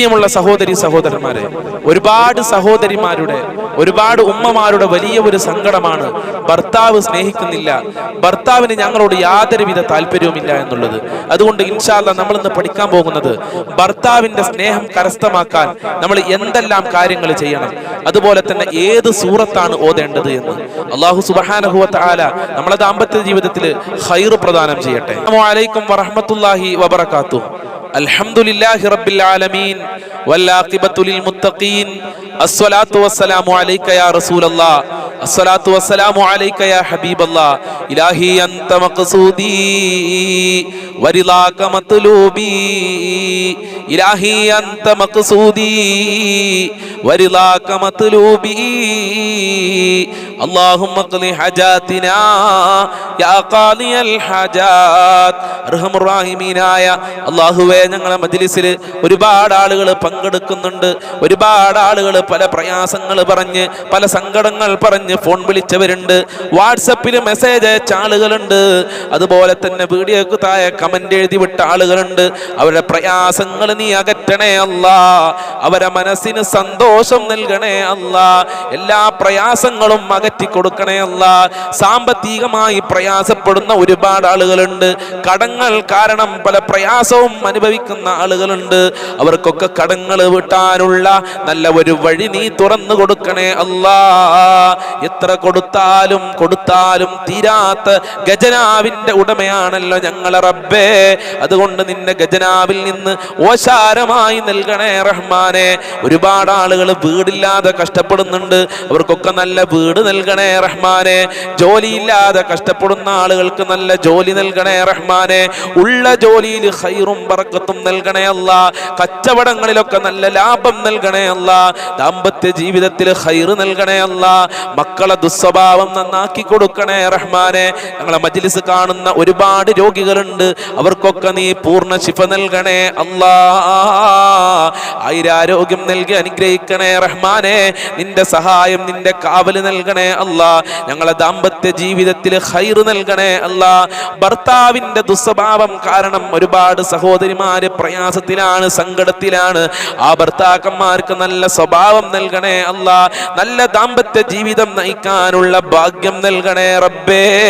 പ്രിയമുള്ള സഹോദരി സഹോദരന്മാരെ ഒരുപാട് സഹോദരിമാരുടെ ഒരുപാട് ഉമ്മമാരുടെ വലിയ ഒരു സങ്കടമാണ് ഭർത്താവ് സ്നേഹിക്കുന്നില്ല. ഭർത്താവിന് ഞങ്ങളോട് യാതൊരുവിധ താല്പര്യവുമില്ല എന്നുള്ളത്. അതുകൊണ്ട് ഇൻഷാല്ല നമ്മൾ ഇന്ന് പഠിക്കാൻ പോകുന്നത് ഭർത്താവിന്റെ സ്നേഹം കരസ്ഥമാക്കാൻ നമ്മൾ എന്തെല്ലാം കാര്യങ്ങൾ ചെയ്യണം. അതുപോലെ തന്നെ ഏത് സൂറത്താണ് ഓതേണ്ടത് എന്ന്. അള്ളാഹു സുബാനഹുവത്ത് ആല നമ്മളെ ദാമ്പത്യ ജീവിതത്തിൽ ഹൈർ പ്രദാനം ചെയ്യട്ടെ. അലൈക്കും വറഹമത്തല്ലാഹി വബർക്കാത്തു الحمد لله رب العالمين والعاقبة للمتقين الصلاة والسلام عليك يا رسول الله الصلاة والسلام عليك يا حبيب الله إلهي أنت مقصودي ورضاك مطلوبي إلهي أنت مقصودي ورضاك مطلوبي اللهم اقض حاجاتنا يا قاضي الحاجات അർഹം റാഹിമീനായ അള്ളാഹുവെ ഞങ്ങളെ മജ്ലിസിൽ ഒരുപാട് ആളുകൾ പങ്കെടുക്കുന്നുണ്ട് ഒരുപാട് ആളുകൾ പല പ്രയാസങ്ങൾ പറഞ്ഞ് പല സങ്കടങ്ങൾ പറഞ്ഞ് ഫോൺ വിളിച്ചവരുണ്ട് വാട്സപ്പിൽ മെസ്സേജ് അയച്ച ആളുകളുണ്ട് അതുപോലെ തന്നെ വീഡിയോക്ക് താഴെ കമന്റ് എഴുതി വിട്ട ആളുകളുണ്ട് അവരുടെ പ്രയാസങ്ങൾ നീ അകറ്റണേ അല്ല അവരെ മനസ്സിന് സന്തോഷം നൽകണേ അല്ല എല്ലാ പ്രയാസങ്ങളും അകറ്റി കൊടുക്കണേ അല്ല. സാമ്പത്തികമായി പ്രയാസപ്പെടുന്ന ഒരുപാട് ആളുകളുണ്ട്. കടങ്ങൾ കാരണം പല പ്രയാസവും അനുഭവിക്കുന്ന ആളുകളുണ്ട്. അവർക്കൊക്കെ കടങ്ങൾ വിട്ടാനുള്ള നല്ല ഒരു വഴി നീ തുറന്നു കൊടുക്കണേ അല്ലാ. എത്ര കൊടുത്താലും കൊടുത്താലും തീരാത്ത ഗജനാവിന്റെ ഉടമയാണല്ലോ ഞങ്ങളെ റബ്ബേ. അതുകൊണ്ട് നിന്റെ ഗജനാവിൽ നിന്ന് ഓശാരമായി നൽകണേ റഹ്മാനെ. ഒരുപാട് ആളുകൾ വീടില്ലാതെ കഷ്ടപ്പെടുന്നുണ്ട്. അവർക്കൊക്കെ നല്ല വീട് നൽകണേ റഹ്മാനെ. ജോലിയില്ലാതെ കഷ്ടപ്പെടുന്ന ആളുകൾക്ക് നല്ല ജോലി നൽകണേ റഹ്മാനെ. ഉള്ള ജോലിയിൽ ഹൈറും പറക്കത്തും നൽകണേ അല്ല. കച്ചവടങ്ങളിലൊക്കെ നല്ല ലാഭം നൽകണേ അല്ല. ദാമ്പത്യ ജീവിതത്തിൽ ഹൈറ് നൽകണേ അല്ല. മക്കളെ ദുസ്വഭാവം നന്നാക്കി കൊടുക്കണേ റഹ്മാനെ. ഞങ്ങളെ മജ്ലിസ് കാണുന്ന ഒരുപാട് രോഗികളുണ്ട്. അവർക്കൊക്കെ നീ പൂർണ ശിഫ നൽകണേ അല്ലാ. ആയിരാരോഗ്യം നൽകി അനുഗ്രഹിക്കണേ റഹ്മാനെ. നിന്റെ സഹായം നിന്റെ കാവൽ നൽകണേ അല്ലാ. ഞങ്ങളെ ദാമ്പത്യ ജീവിതത്തിൽ ഹൈർ നൽകണേ അല്ല. ഭർത്താവിന്റെ ദുസ്വഭാവം കാരണം ഒരുപാട് സഹോദരിമാര് പ്രയാസത്തിലാണ് സങ്കടത്തിലാണ്. ആ ഭർത്താക്കന്മാർക്ക് നല്ല സ്വഭാവം നൽകണേ അല്ല. നല്ല ദാമ്പത്യ ജീവിതം നയിക്കാനുള്ള ഭാഗ്യം നൽകണേ റബ്ബേ.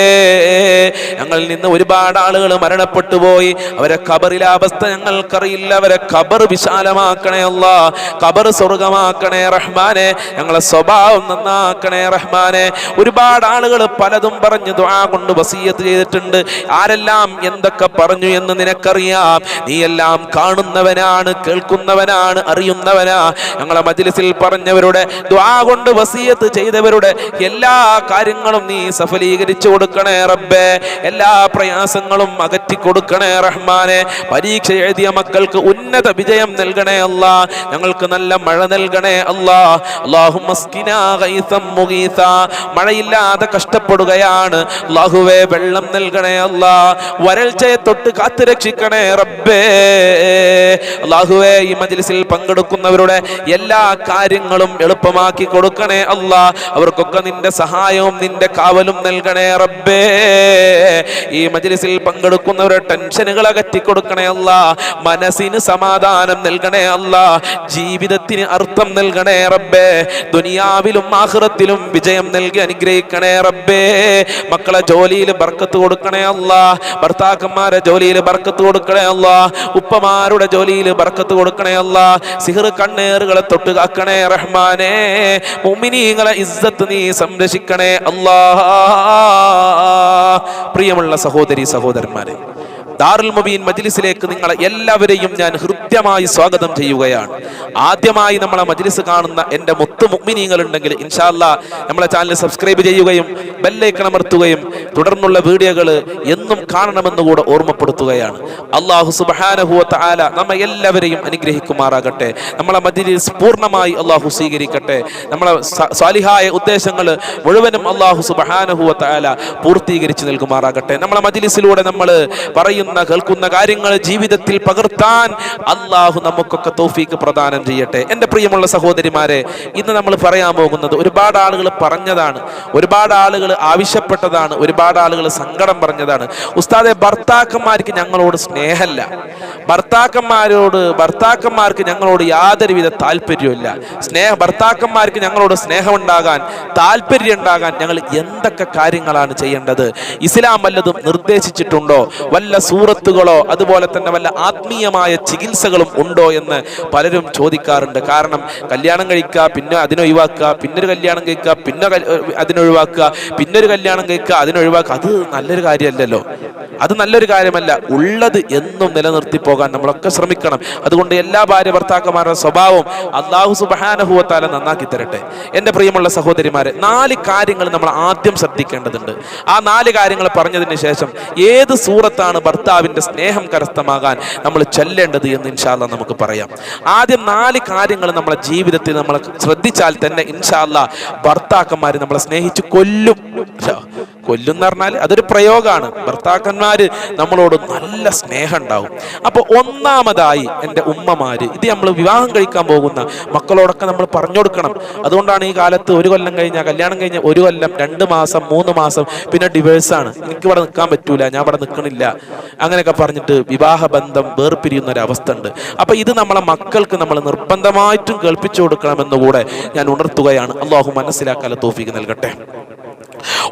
ഞങ്ങളിൽ നിന്ന് ഒരുപാട് ആളുകൾ മരണപ്പെട്ടു പോയി. അവരെ കബറിലെ അവസ്ഥ ഞങ്ങൾക്കറിയില്ല. അവരെ കബർ വിശാലമാക്കണേ അല്ല. കബർ സ്വർഗമാക്കണേ റഹ്മാനെ. ഞങ്ങളെ സ്വഭാവം നന്നാക്കണേ റഹ്മാനെ ഒരുപാട് ആളുകൾ പലതും പറഞ്ഞു ദുആ കൊണ്ട് വസീയത്ത് ചെയ്തിട്ടുണ്ട്. ആരെല്ലാം എന്തൊക്കെ പറഞ്ഞു എന്ന് നിനക്കറിയാം. നീ എല്ലാം കാണുന്നവനാണ് കേൾക്കുന്നവനാണ് അറിയുന്നവനാ. ഞങ്ങളെ മജ്ലിസിൽ പറഞ്ഞവരുടെ ദുആ കൊണ്ട് വസീയത്ത് ചെയ്തവരുടെ എല്ലാ കാര്യങ്ങളും നീ സഫലീകരിച്ചു കൊടുക്കണേ റബ്ബേ. എല്ലാ പ്രയാസങ്ങളും അകറ്റി കൊടുക്കണേ റഹ്മാനെ. പരീക്ഷ എഴുതിയ മക്കൾക്ക് ഉന്നത വിജയം നൽകണേ അല്ല. ഞങ്ങൾക്ക് നല്ല മഴ നൽകണേ അല്ലാ. അല്ലാഹു മഴയില്ലാതെ കഷ്ടപ്പെടുകയാണ്. അല്ലാഹുവേ വെള്ളം നൽകണേ അല്ല. വരൾച്ചയെ തൊട്ട് കാത്തു രക്ഷിക്കണേ റബ്ബേ. അള്ളാഹുവേ ഈ മജ്ലിസിൽ പങ്കെടുക്കുന്നവരുടെ എല്ലാ കാര്യങ്ങളും എളുപ്പമാക്കി കൊടുക്കണേ അല്ല. അവർക്കൊക്കെ നിന്റെ സഹായവും നിന്റെ കാവലും നൽകണേ റബ്ബേ. ഈ മജ്ലിസിൽ പങ്കെടുക്കുന്നവരുടെ ടെൻഷനുകൾ അകറ്റി കൊടുക്കണേ അല്ല. മനസ്സിന് സമാധാനം നൽകണേ അല്ല. ജീവിതത്തിന് അർത്ഥം നൽകണേ റബ്ബേ. ദുനിയാവിലും ആഹ്റത്തിലും വിജയം നൽകി അനുഗ്രഹിക്കണേ റബ്ബേ. മക്കളെ ജോലിയിൽ ബർക്കത്ത് കൊടുക്കണേ അല്ല. ഭർത്താക്കന്മാരെ ജോലിയിൽ ബർക്കത്ത് കൊടുക്കണേ അല്ല. ഉപ്പമാരുടെ ജോലിയിൽ ബർക്കത്ത് കൊടുക്കണേ അല്ല. സിഹർ കണ്ണേറുകളെ തൊട്ട് കാക്കണേ റഹ്മാനെ. മുമിനീങ്ങളെ ഇസ്സത്ത് നീ സംരക്ഷിക്കണേ അല്ലാ. പ്രിയമുള്ള സഹോദരി സഹോദരന്മാരെ ദാറുൽ മുബീൻ മജ്ലിസിലേക്ക് നിങ്ങളെ എല്ലാവരെയും ഞാൻ ഹൃദ്യമായി സ്വാഗതം ചെയ്യുകയാണ്. ആദ്യമായി നമ്മളെ മജ്ലിസ് കാണുന്ന എന്റെ മുത്ത് മുഗ്മിനീങ്ങൾ ഉണ്ടെങ്കിൽ ഇൻഷാല്ല നമ്മളെ ചാനൽ സബ്സ്ക്രൈബ് ചെയ്യുകയും ബെല്ലേക്ക് അമർത്തുകയും തുടർന്നുള്ള വീഡിയോകൾ എന്നും കാണണമെന്ന് കൂടെ ഓർമ്മപ്പെടുത്തുകയാണ് അള്ളാഹു വ ആല നമ്മെ എല്ലാവരെയും അനുഗ്രഹിക്കുമാറാകട്ടെ. നമ്മളെ മജ്ലിസ് പൂർണമായി അള്ളാഹു സ്വീകരിക്കട്ടെ. നമ്മളെ സ്വാലിഹായ ഉദ്ദേശങ്ങൾ മുഴുവനും അള്ളാഹു വ ആല പൂർത്തീകരിച്ച് നൽകുമാറാകട്ടെ. നമ്മളെ മജ്ലിസിലൂടെ നമ്മൾ പറയുന്ന പറയുന്ന കേൾക്കുന്ന കാര്യങ്ങൾ ജീവിതത്തിൽ പകർത്താൻ അള്ളാഹു നമുക്കൊക്കെ തോഫീക്ക് പ്രദാനം ചെയ്യട്ടെ. എന്റെ പ്രിയമുള്ള സഹോദരിമാരെ ഇന്ന് നമ്മൾ പറയാൻ പോകുന്നത് ഒരുപാട് ആളുകൾ പറഞ്ഞതാണ് ഒരുപാട് ആളുകൾ ആവശ്യപ്പെട്ടതാണ് ഒരുപാട് ആളുകൾ സങ്കടം പറഞ്ഞതാണ്. ഉസ്താദെ ഭർത്താക്കന്മാർക്ക് ഞങ്ങളോട് സ്നേഹമല്ല ഭർത്താക്കന്മാരോട് ഭർത്താക്കന്മാർക്ക് ഞങ്ങളോട് യാതൊരുവിധ താല്പര്യമില്ല സ്നേഹ ഭർത്താക്കന്മാർക്ക് ഞങ്ങളോട് സ്നേഹമുണ്ടാകാൻ താല്പര്യം ഉണ്ടാകാൻ ഞങ്ങൾ എന്തൊക്കെ കാര്യങ്ങളാണ് ചെയ്യേണ്ടത്? ഇസ്ലാം വല്ലതും നിർദ്ദേശിച്ചിട്ടുണ്ടോ? വല്ല സൂറത്തുകളോ അതുപോലെ തന്നെ വല്ല ആത്മീയമായ ചികിത്സകളും ഉണ്ടോ എന്ന് പലരും ചോദിക്കാറുണ്ട്. കാരണം കല്യാണം കഴിക്കുക പിന്നെ അതിനൊഴിവാക്കുക പിന്നെ ഒരു കല്യാണം കഴിക്കുക പിന്നെ അതിനൊഴിവാക്കുക പിന്നെ ഒരു കല്യാണം കഴിക്കുക അതിനൊഴിവാക്കുക അത് നല്ലൊരു കാര്യമല്ലല്ലോ. അത് നല്ലൊരു കാര്യമല്ല. ഉള്ളത് എന്നും നിലനിർത്തി പോകാൻ നമ്മളൊക്കെ ശ്രമിക്കണം. അതുകൊണ്ട് എല്ലാ ഭാര്യ ഭർത്താക്കന്മാരുടെ സ്വഭാവം അള്ളാഹു സുബാനഹുവത്താല നന്നാക്കി തരട്ടെ. എന്റെ പ്രിയമുള്ള സഹോദരിമാരെ നാല് കാര്യങ്ങൾ നമ്മൾ ആദ്യം ശ്രദ്ധിക്കേണ്ടതുണ്ട്. ആ നാല് കാര്യങ്ങൾ പറഞ്ഞതിന് ശേഷം ഏത് സൂറത്താണ് ഭർത്താവിന്റെ സ്നേഹം കരസ്ഥമാകാൻ നമ്മൾ ചെല്ലേണ്ടത് എന്ന് ഇൻഷാല്ല നമുക്ക് പറയാം. ആദ്യം നാല് കാര്യങ്ങൾ നമ്മളെ ജീവിതത്തിൽ നമ്മൾ ശ്രദ്ധിച്ചാൽ തന്നെ ഇൻഷാല്ല ഭർത്താക്കന്മാർ നമ്മളെ സ്നേഹിച്ച് കൊല്ലും. കൊല്ലും എന്ന് പറഞ്ഞാൽ അതൊരു പ്രയോഗമാണ്. ഭർത്താക്കന്മാര് നമ്മളോട് നല്ല സ്നേഹം ഉണ്ടാവും. അപ്പൊ ഒന്നാമതായി എന്റെ ഉമ്മമാര് ഇത് നമ്മൾ വിവാഹം കഴിക്കാൻ പോകുന്ന മക്കളോടൊക്കെ നമ്മൾ പറഞ്ഞു കൊടുക്കണം. അതുകൊണ്ടാണ് ഈ കാലത്ത് ഒരു കൊല്ലം കഴിഞ്ഞാൽ കല്യാണം കഴിഞ്ഞ ഒരു കൊല്ലം രണ്ട് മാസം മൂന്ന് മാസം പിന്നെ ഡിവേഴ്സാണ് എനിക്ക് ഇവിടെ നിൽക്കാൻ പറ്റൂല ഞാൻ ഇവിടെ നിൽക്കണില്ല അങ്ങനെയൊക്കെ പറഞ്ഞിട്ട് വിവാഹ ബന്ധം വേർപിരിയുന്ന ഒരു ഉണ്ട് അപ്പൊ ഇത് നമ്മളെ മക്കൾക്ക് നമ്മൾ നിർബന്ധമായിട്ടും കേൾപ്പിച്ചു കൊടുക്കണമെന്ന് കൂടെ ഞാൻ ഉണർത്തുകയാണ്. അള്ളാഹു മനസ്സിലാക്കാൻ തോഫിക്ക് നൽകട്ടെ.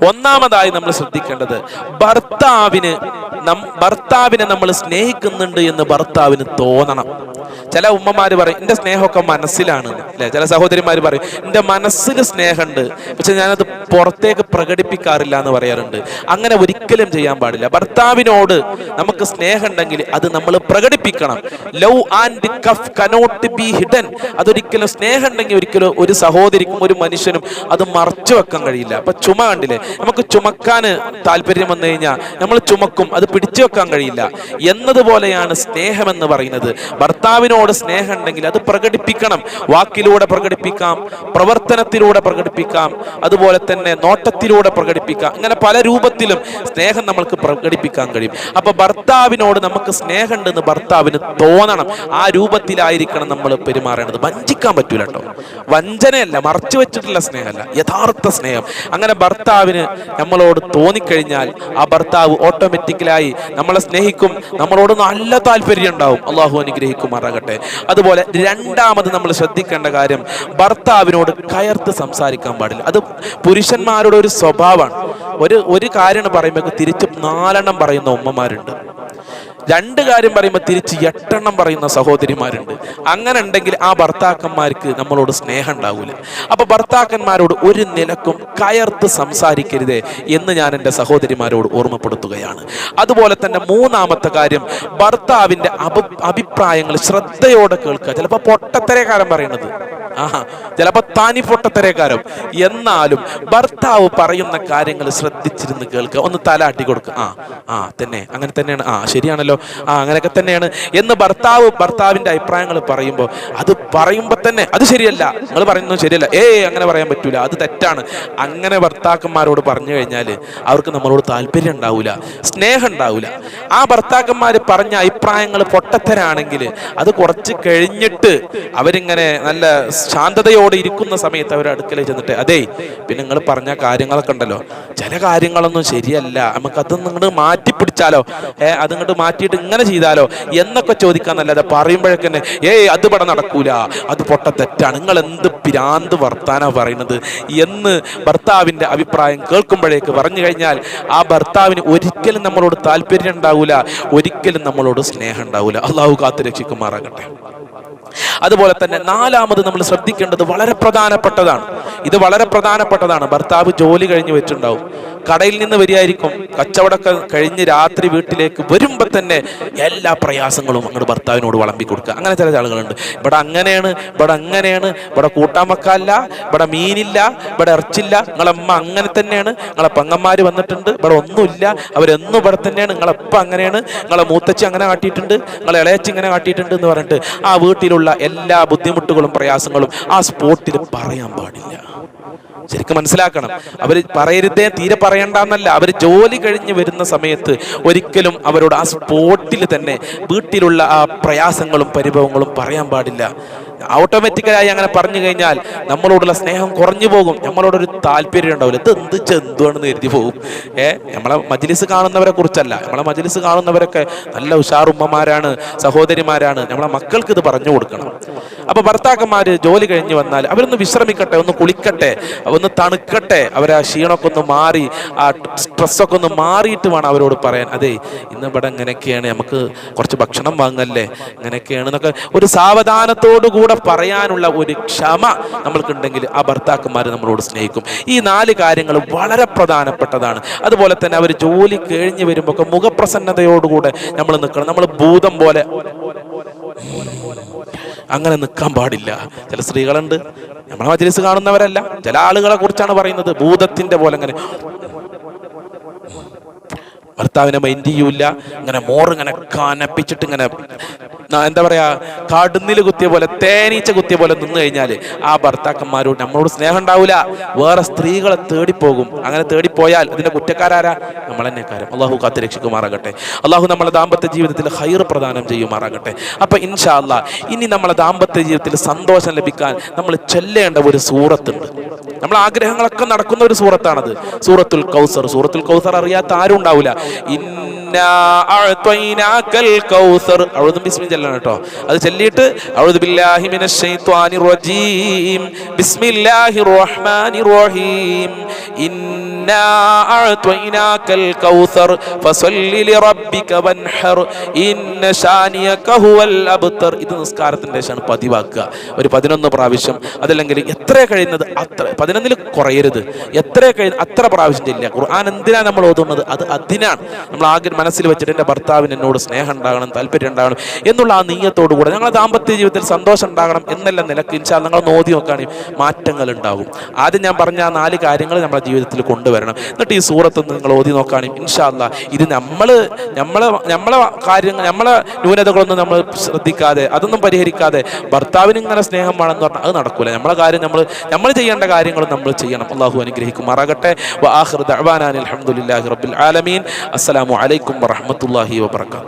ഒന്നാമതായി നമ്മൾ ശ്രദ്ധിക്കേണ്ടത് ഭർത്താവിന് ഭർത്താവിനെ നമ്മൾ സ്നേഹിക്കുന്നുണ്ട് എന്ന് ഭർത്താവിന് തോന്നണം. ചില ഉമ്മമാര് പറയും എന്റെ സ്നേഹമൊക്കെ മനസ്സിലാണ് അല്ലെ? ചില സഹോദരിമാര് പറയും എന്റെ മനസ്സിൽ സ്നേഹമുണ്ട് പക്ഷെ ഞാനത് പുറത്തേക്ക് പ്രകടിപ്പിക്കാറില്ല എന്ന് പറയാറുണ്ട്. അങ്ങനെ ഒരിക്കലും ചെയ്യാൻ പാടില്ല. ഭർത്താവിനോട് നമുക്ക് സ്നേഹമുണ്ടെങ്കിൽ അത് നമ്മൾ പ്രകടിപ്പിക്കണം. Love and cough cannot be hidden. അതൊരിക്കലും സ്നേഹമുണ്ടെങ്കിൽ ഒരിക്കലും ഒരു സഹോദരിക്കും ഒരു മനുഷ്യനും അത് മറച്ചു വെക്കാൻ കഴിയില്ല. അപ്പൊ ചുമ കണ്ടില്ലേ? നമുക്ക് ചുമക്കാൻ താല്പര്യം വന്നു കഴിഞ്ഞാൽ നമ്മൾ ചുമക്കും അത് പിടിച്ചു വെക്കാൻ കഴിയില്ല. എന്നതുപോലെയാണ് സ്നേഹം എന്ന് പറയുന്നത്. ഭർത്താവിനോട് സ്നേഹം ഉണ്ടെങ്കിൽ അത് പ്രകടിപ്പിക്കണം. വാക്കിലൂടെ പ്രകടിപ്പിക്കാം പ്രവർത്തനത്തിലൂടെ പ്രകടിപ്പിക്കാം അതുപോലെ തന്നെ നോട്ടത്തിലൂടെ പ്രകടിപ്പിക്കാം. അങ്ങനെ പല രൂപത്തിലും സ്നേഹം നമ്മൾക്ക് പ്രകടിപ്പിക്കാൻ കഴിയും. അപ്പൊ ഭർത്താവിനോട് നമുക്ക് സ്നേഹമുണ്ടെന്ന് ഭർത്താവിന് തോന്നണം. ആ രൂപത്തിലായിരിക്കണം നമ്മൾ പെരുമാറേണ്ടത്. വഞ്ചിക്കാൻ പറ്റൂല കേട്ടോ. വഞ്ചനയല്ല മറച്ചു വെച്ചിട്ടുള്ള സ്നേഹമല്ല. യഥാർത്ഥ സ്നേഹം. അങ്ങനെ ഭർത്താവിന് നമ്മളോട് തോന്നിക്കഴിഞ്ഞാൽ ആ ഭർത്താവ് ഓട്ടോമാറ്റിക്കലായി നമ്മളെ സ്നേഹിക്കും നമ്മളോട് നല്ല താല്പര്യം ഉണ്ടാവും. അള്ളാഹു അനുഗ്രഹിക്കുമാറാകട്ടെ. അതുപോലെ രണ്ടാമത് നമ്മൾ ശ്രദ്ധിക്കേണ്ട കാര്യം ഭർത്താവിനോട് കയർത്ത് സംസാരിക്കാൻ പാടില്ല. അത് പുരുഷന്മാരുടെ ഒരു സ്വഭാവമാണ്. ഒരു ഒരു കാര്യം പറയുമ്പോൾ തിരിച്ച് നാലെണ്ണം പറയുന്ന ഉമ്മമാരുണ്ട്. രണ്ട് കാര്യം പറയുമ്പോൾ തിരിച്ച് എട്ടെണ്ണം പറയുന്ന സഹോദരിമാരുണ്ട്. അങ്ങനെ ഉണ്ടെങ്കിൽ ആ ഭർത്താക്കന്മാർക്ക് നമ്മളോട് സ്നേഹം ഉണ്ടാവില്ല അപ്പൊ ഭർത്താക്കന്മാരോട് ഒരു നിലക്കും കയർത്ത് സംസാരിക്കരുത് എന്ന് ഞാൻ എന്റെ സഹോദരിമാരോട് ഓർമ്മപ്പെടുത്തുകയാണ്. അതുപോലെ തന്നെ മൂന്നാമത്തെ കാര്യം ഭർത്താവിന്റെ അഭി അഭിപ്രായങ്ങൾ ശ്രദ്ധയോടെ കേൾക്കുക. ചിലപ്പോൾ പൊട്ടത്തരക്കാരൻ പറയണത്. ആഹാ ചിലപ്പോൾ താനി പൊട്ടത്തരക്കാരം. എന്നാലും ഭർത്താവ് പറയുന്ന കാര്യങ്ങൾ ശ്രദ്ധിച്ചിരുന്ന് കേൾക്കുക. ഒന്ന് തലാട്ടി കൊടുക്കുക ആ ആ തന്നെ അങ്ങനെ തന്നെയാണ്. ആ ശരിയാണല്ലോ. ആ അങ്ങനെയൊക്കെ തന്നെയാണ്. എന്ന് ഭർത്താവ് ഭർത്താവിന്റെ അഭിപ്രായങ്ങൾ പറയുമ്പോൾ അത് പറയുമ്പോൾ തന്നെ അത് ശരിയല്ല. നിങ്ങൾ പറയുന്നത് ശരിയല്ല. ഏ അങ്ങനെ പറയാൻ പറ്റൂല. അത് തെറ്റാണ്. അങ്ങനെ ഭർത്താക്കന്മാരോട് പറഞ്ഞു കഴിഞ്ഞാൽ അവർക്ക് നമ്മളോട് താല്പര്യം ഉണ്ടാവില്ല സ്നേഹം ഉണ്ടാവില്ല ആ ഭർത്താക്കന്മാർ പറഞ്ഞ അഭിപ്രായങ്ങൾ പൊട്ടത്തരാണെങ്കിൽ അത് കുറച്ച് കഴിഞ്ഞിട്ട് അവരിങ്ങനെ നല്ല ശാന്തതയോടെ ഇരിക്കുന്ന സമയത്ത് അവർ അടുക്കളയിൽ ചെന്നിട്ട് അതേ പിന്നെ നിങ്ങൾ പറഞ്ഞ കാര്യങ്ങളൊക്കെ ഉണ്ടല്ലോ. ചില കാര്യങ്ങളൊന്നും ശരിയല്ല. നമുക്ക് നിങ്ങൾ മാറ്റി പിടിച്ചാലോ ഏ അത് ഇങ്ങോട്ട് മാറ്റിയിട്ട് ഇങ്ങനെ ചെയ്താലോ എന്നൊക്കെ ചോദിക്കാൻ നല്ലത് പറയുമ്പോഴൊക്കെ തന്നെ ഏയ് അത് പടം നടക്കൂല. അത് പൊട്ട തെറ്റാണ്. നിങ്ങൾ എന്ത് പിരാന്ത് വർത്താനാ പറയുന്നത് എന്ന് ഭർത്താവിന്റെ അഭിപ്രായം കേൾക്കുമ്പോഴേക്ക് പറഞ്ഞു കഴിഞ്ഞാൽ ആ ഭർത്താവിന് ഒരിക്കലും നമ്മളോട് താല്പര്യം ഉണ്ടാവില്ല ഒരിക്കലും നമ്മളോട് സ്നേഹം ഉണ്ടാവില്ല അള്ളാഹു കാത്തു രക്ഷിക്കുമാറാകട്ടെ. അതുപോലെ തന്നെ നാലാമത് നമ്മൾ ശ്രദ്ധിക്കേണ്ടത് വളരെ പ്രധാനപ്പെട്ടതാണ്. ഇത് വളരെ പ്രധാനപ്പെട്ടതാണ്. ഭർത്താവ് ജോലി കഴിഞ്ഞ് വെച്ചിട്ടുണ്ടാവും. കടയിൽ നിന്ന് വരികയായിരിക്കും. കച്ചവടമൊക്കെ കഴിഞ്ഞ് രാത്രി വീട്ടിലേക്ക് വരുമ്പോൾ തന്നെ എല്ലാ പ്രയാസങ്ങളും അങ്ങോട്ട് ഭർത്താവിനോട് വളമ്പി കൊടുക്കുക. അങ്ങനെ ചില ആളുകളുണ്ട്. ഇവിടെ അങ്ങനെയാണ് ഇവിടെ അങ്ങനെയാണ് ഇവിടെ കൂട്ടാൻ വെക്കാല്ല ഇവിടെ മീനില്ല ഇവിടെ ഇറച്ചില്ല നിങ്ങളമ്മ അങ്ങനെ തന്നെയാണ്. നിങ്ങളെ പങ്ങന്മാർ വന്നിട്ടുണ്ട് ഇവിടെ ഒന്നുമില്ല. അവരെന്നും ഇവിടെ തന്നെയാണ്. നിങ്ങളപ്പം അങ്ങനെയാണ്. നിങ്ങളെ മൂത്തച്ചി അങ്ങനെ കാട്ടിയിട്ടുണ്ട്. നിങ്ങളെ ഇളയച്ചി ഇങ്ങനെ കാട്ടിയിട്ടുണ്ട് എന്ന് പറഞ്ഞിട്ട് ആ വീട്ടിലുള്ള എല്ലാ ബുദ്ധിമുട്ടുകളും പ്രയാസങ്ങളും ആ സ്പോട്ടിൽ പറയാൻ പാടില്ല. ശരിക്കും മനസ്സിലാക്കണം. അവർ പറയരുതേ തീരെ പറയണ്ടെന്നല്ല. അവർ ജോലി കഴിഞ്ഞ് വരുന്ന സമയത്ത് ഒരിക്കലും അവരോട് ആ സ്പോട്ടിൽ തന്നെ വീട്ടിലുള്ള ആ പ്രയാസങ്ങളും പരിഭവങ്ങളും പറയാൻ പാടില്ല. ഓട്ടോമാറ്റിക്കലായി അങ്ങനെ പറഞ്ഞു കഴിഞ്ഞാൽ നമ്മളോടുള്ള സ്നേഹം കുറഞ്ഞു പോകും. നമ്മളോടൊരു താല്പര്യം ഉണ്ടാവില്ല. ഇത് എന്ത് ചെന്തുവാണെന്ന് കരുതി പോകും ഏ നമ്മളെ മജിലിസ് കാണുന്നവരെ കുറിച്ചല്ല. നമ്മളെ മജിലിസ് കാണുന്നവരൊക്കെ നല്ല ഉഷാറുമ്മമാരാണ് സഹോദരിമാരാണ്. നമ്മളെ മക്കൾക്ക് ഇത് പറഞ്ഞു കൊടുക്കണം. അപ്പൊ ഭർത്താക്കന്മാര് ജോലി കഴിഞ്ഞ് വന്നാൽ അവരൊന്ന് വിശ്രമിക്കട്ടെ ഒന്ന് കുളിക്കട്ടെ ഒന്ന് തണുക്കട്ടെ അവരെ ക്ഷീണമൊക്കെ ഒന്ന് മാറി ആ സ്ട്രെസ്സൊക്കെ ഒന്ന് മാറിയിട്ട് വേണം അവരോട് പറയാൻ. അതെ ഇന്ന് ഇവിടെ ഇങ്ങനെയൊക്കെയാണ് നമുക്ക് കുറച്ച് ഭക്ഷണം വാങ്ങല്ലേ ഇങ്ങനെയൊക്കെയാണ് എന്നൊക്കെ ഒരു സാവധാനത്തോടു കൂടെ പറയാനുള്ള ഒരു ക്ഷമ നമ്മൾക്കുണ്ടെങ്കിൽ ആ ഭർത്താക്കന്മാർ നമ്മളോട് സ്നേഹിക്കും. ഈ നാല് കാര്യങ്ങൾ വളരെ പ്രധാനപ്പെട്ടതാണ്. അതുപോലെ തന്നെ അവർ ജോലി കഴിഞ്ഞ് വരുമ്പോൾ മുഖപ്രസന്നതയോടുകൂടെ നമ്മൾ നിൽക്കണം. നമ്മൾ ഭൂതം പോലെ അങ്ങനെ നിൽക്കാൻ പാടില്ല. ചില സ്ത്രീകളുണ്ട്. നമ്മളെ മജ്ലിസ് കാണുന്നവരല്ല. ചില ആളുകളെ കുറിച്ചാണ് പറയുന്നത്. ഭൂതത്തിന്റെ പോലെ അങ്ങനെ. ഭർത്താവിനെ മൈൻഡ് ചെയ്യൂല ഇങ്ങനെ മോറിങ്ങനെ കനപ്പിച്ചിട്ട് ഇങ്ങനെ എന്താ പറയാ കടുന്നിൽ കുത്തിയ പോലെ തേനീച്ച കുത്തിയ പോലെ നിന്ന് കഴിഞ്ഞാൽ ആ ഭർത്താക്കന്മാരോട് നമ്മളോട് സ്നേഹം ഉണ്ടാവില്ല വേറെ സ്ത്രീകളെ തേടിപ്പോകും. അങ്ങനെ തേടിപ്പോയാൽ അതിന്റെ കുറ്റക്കാരാരാ? നമ്മൾ തന്നെ കാര്യം അള്ളാഹു കാത്ത് രക്ഷിക്കുമാറാകട്ടെ. അള്ളാഹു നമ്മളെ ദാമ്പത്യ ജീവിതത്തിൽ ഹൈർ പ്രദാനം ചെയ്യുമാറാകട്ടെ. അപ്പൊ ഇൻഷാ അല്ലാ ഇനി നമ്മളെ ദാമ്പത്യ ജീവിതത്തിൽ സന്തോഷം ലഭിക്കാൻ നമ്മൾ ചെല്ലേണ്ട ഒരു സൂറത്തുണ്ട്. നമ്മൾ ആഗ്രഹങ്ങളൊക്കെ നടക്കുന്ന ഒരു സൂറത്താണത്. സൂറത്തുൽ കൗസർ. സൂറത്തുൽ കൗസർ അറിയാത്ത ആരും ഉണ്ടാവില്ല കേട്ടോ. അത് ഇന്നാ അഅ്തൈനാക്കൽ കൗസർ ഫസല്ലി ലിറബ്ബിക വൻഹർ ഇന്ന ശാനിയക ഹുവൽ അബ്തർ ഇത് നിസ്കാരത്തിന്റെ ശേഷമാണ് പതിവാക്കുക. ഒരു പതിനൊന്ന് പ്രാവശ്യം. അതല്ലെങ്കിൽ എത്ര കഴിയുന്നത് അത്ര. പതിനൊന്നിൽ കുറയരുത്. എത്ര കഴിയുന്ന അത്ര പ്രാവശ്യം ചെല്ലുക. ഖുർആൻ എന്തിനാണ് നമ്മൾ ഓതുന്നത്? അത് അതിനാണ്. നമ്മൾ ആകെ മനസ്സിൽ വെച്ചിട്ട് എന്റെ ഭർത്താവിന് എന്നോട് സ്നേഹം ഉണ്ടാകണം താല്പര്യം ഉണ്ടാകണം എന്നുള്ള ആ നീയത്തോടു കൂടെ ഞങ്ങളുടെ ദാമ്പത്യ ജീവിതത്തിൽ സന്തോഷം ഉണ്ടാകണം എന്നല്ല നിലയ്ക്ക് ഇൻഷാ നിങ്ങൾ നോതി നോക്കുകയാണെങ്കിൽ മാറ്റങ്ങൾ ഉണ്ടാകും ആദ്യം ഞാൻ പറഞ്ഞ ആ നാല് കാര്യങ്ങൾ നമ്മുടെ ജീവിതത്തിൽ കൊണ്ടുവരണം എന്നിട്ട് ഈ സൂറത്ത് നിങ്ങൾ ഓതി നോക്കുകയാണ് ഇൻഷാല്ല ഇത് നമ്മൾ നമ്മളെ നമ്മളെ കാര്യങ്ങൾ നമ്മളെ ന്യൂനതകളൊന്നും നമ്മൾ ശ്രദ്ധിക്കാതെ അതൊന്നും പരിഹരിക്കാതെ ഭർത്താവിന് ഇങ്ങനെ സ്നേഹം വേണമെന്ന് പറഞ്ഞാൽ അത് നടക്കൂല. നമ്മളെ കാര്യം നമ്മൾ നമ്മൾ ചെയ്യേണ്ട കാര്യങ്ങളും നമ്മൾ ചെയ്യണം. അള്ളാഹു അനുഗ്രഹിക്കുമാറാകട്ടെ അനിൽ റബ്ബിൽ ആലമീൻ. അസ്സലാമു അലൈക്കും വറഹ്മത്തുള്ളാഹി വബറകാതുഹു.